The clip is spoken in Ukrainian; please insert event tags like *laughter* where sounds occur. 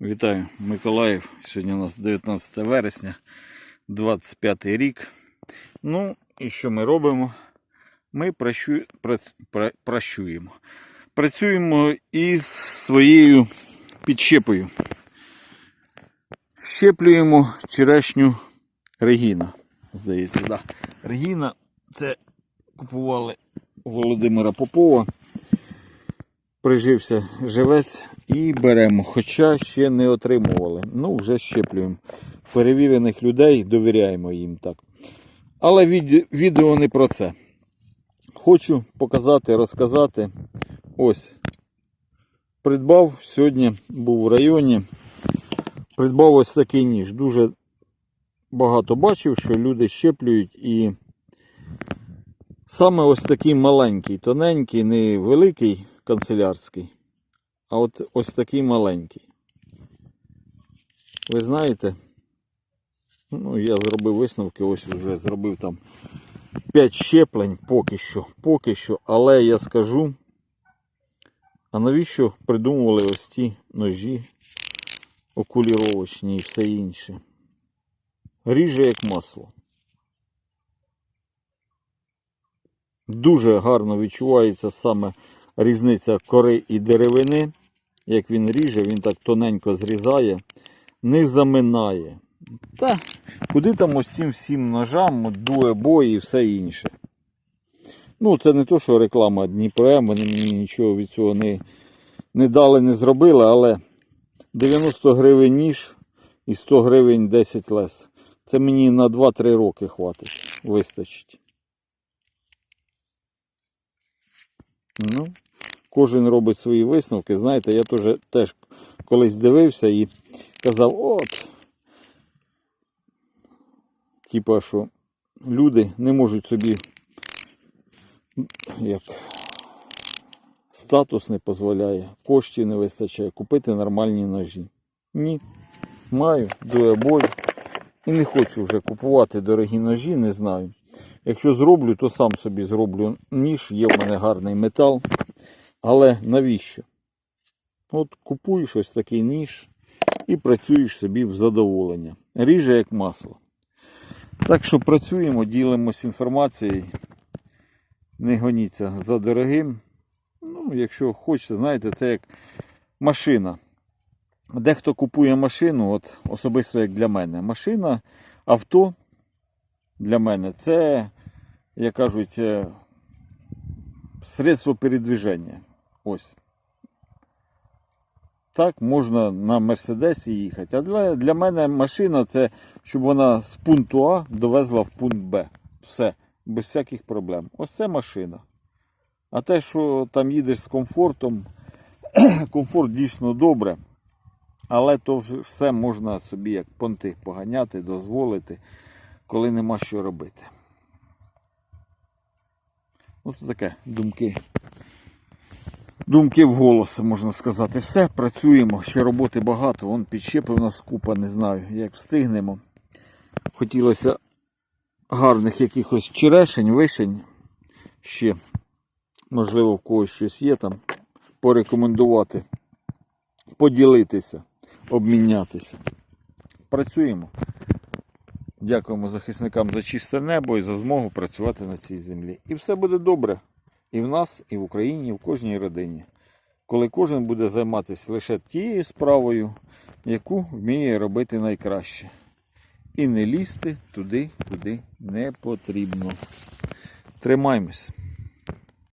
Вітаю, Миколаїв. Сьогодні у нас 19 вересня, 25 рік. Ну, і що ми робимо? Ми пращу... пра... пра- пращуємо. Працюємо із своєю підщепою. Щеплюємо черешню Регіна. Здається, да. Регіна це купували Володимира Попова прижився живець і беремо. Хоча ще не отримували. Ну, вже щеплюємо. Перевірених людей довіряємо їм так. Але відео не про це. Хочу показати, розказати. Ось. Придбав сьогодні, був в районі. Придбав ось такий ніж. Дуже багато бачив, що люди щеплюють і саме ось такий маленький, тоненький, не великий канцелярський, а от ось такий маленький. Ви знаєте, ну, я зробив висновки, ось вже зробив там 5 щеплень поки що, поки що, але я скажу, а навіщо придумували ось ці ножі окуліровочні і все інше? Ріже як масло. Дуже гарно відчувається саме різниця кори і деревини. Як він ріже, він так тоненько зрізає, не заминає. Та куди там ось цим всім ножам, дуебой і все інше. Ну, це не то, що реклама Дніпро, вони мені нічого від цього не, не дали, не зробили, але 90 гривень ніж і 100 гривень 10 лес. Це мені на 2-3 роки хватить, вистачить. Ну, кожен робить свої висновки. Знаєте, я теж, теж колись дивився і казав, от. Типа, що люди не можуть собі як статус не дозволяє, коштів не вистачає купити нормальні ножі. Ні. Маю дуебой. І не хочу вже купувати дорогі ножі, не знаю. Якщо зроблю, то сам собі зроблю ніж, є в мене гарний метал. Але навіщо? От купуєш ось такий ніж і працюєш собі в задоволення. Ріже як масло. Так що працюємо, ділимось інформацією. Не гоніться за дорогим. Ну, якщо хочете, знаєте, це як машина. Дехто купує машину, от особисто як для мене. Машина, авто для мене це, як кажуть, е, средство передвіження. Ось. Так, можна на Мерседесі їхати. А для, для мене машина це, щоб вона з пункту А довезла в пункт Б. Все, без всяких проблем. Ось це машина. А те, що там їдеш з комфортом, *clears throat* комфорт дійсно добре. Але то все можна собі як понти поганяти, дозволити, коли нема що робити. Ось таке думки. Думки в голос, можна сказати. Все, працюємо, ще роботи багато. Вон підщепи у нас купа, не знаю, як встигнемо. Хотілося гарних якихось черешень, вишень. Ще, можливо, в когось щось є там. Порекомендувати, поділитися, обмінятися. Працюємо. Дякуємо захисникам за чисте небо і за змогу працювати на цій землі. І все буде добре. І в нас, і в Україні, і в кожній родині. Коли кожен буде займатися лише тією справою, яку вміє робити найкраще. І не лізти туди, куди не потрібно. Тримаймось.